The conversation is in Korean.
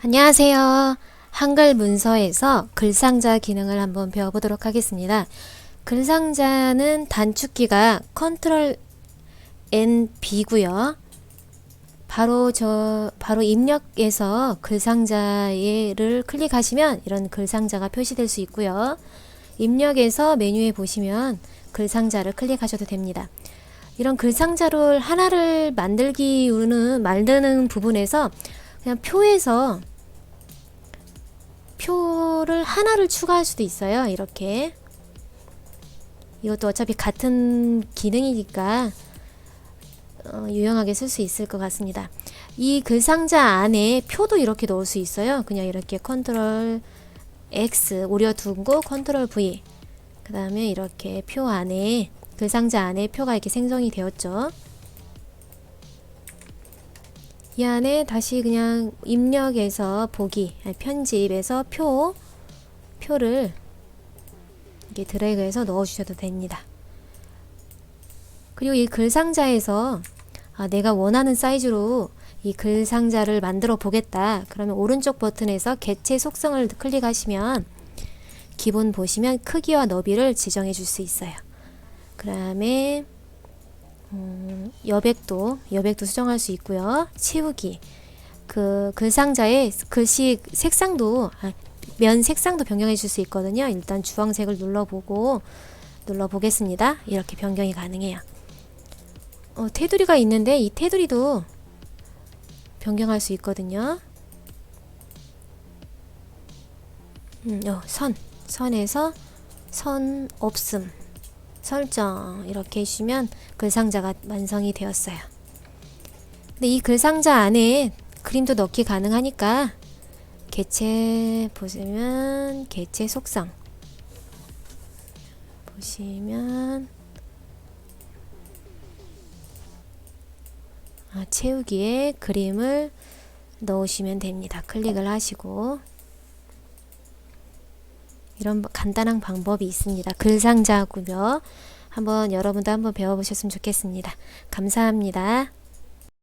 안녕하세요. 한글 문서에서 글상자 기능을 한번 배워보도록 하겠습니다. 글상자는 단축키가 컨트롤 N B고요. 바로 저 바로 입력에서 글상자를 클릭하시면 이런 글상자가 표시될 수 있고요. 입력에서 메뉴에 보시면 글상자를 클릭하셔도 됩니다. 이런 글상자를 하나를 만들기는 만드는 부분에서 그냥 표에서 표를 하나를 추가할 수도 있어요. 이렇게 이것도 어차피 같은 기능이니까 어, 유용하게 쓸 수 있을 것 같습니다. 이 글상자 안에 표도 이렇게 넣을 수 있어요. 그냥 이렇게 컨트롤 X 오려두고 컨트롤 V 그 다음에 이렇게 표 안에 글상자 안에 표가 이렇게 생성이 되었죠. 이 안에 다시 그냥 입력에서 보기, 편집에서 표, 표를 이렇게 드래그해서 넣어주셔도 됩니다. 그리고 이 글상자에서 아, 내가 원하는 사이즈로 이 글상자를 만들어 보겠다. 그러면 오른쪽 버튼에서 개체 속성을 클릭하시면 기본 보시면 크기와 너비를 지정해 줄 수 있어요. 그 다음에 음, 여백도 여백도 수정할 수 있고요. 치우기 그 글상자의 글씨 색상도 아, 면 색상도 변경해 줄 수 있거든요. 일단 주황색을 눌러보고 눌러보겠습니다. 이렇게 변경이 가능해요. 어, 테두리가 있는데 이 테두리도 변경할 수 있거든요. 음, 어, 선 선에서 선 없음 설정 이렇게 해주시면 글상자가 완성이 되었어요. 근데 이 글상자 안에 그림도 넣기 가능하니까 개체 보시면 개체 속성 보시면 아, 채우기에 그림을 넣으시면 됩니다. 클릭을 하시고 이런 간단한 방법이 있습니다. 글상자 구별 한번 여러분도 한번 배워보셨으면 좋겠습니다. 감사합니다.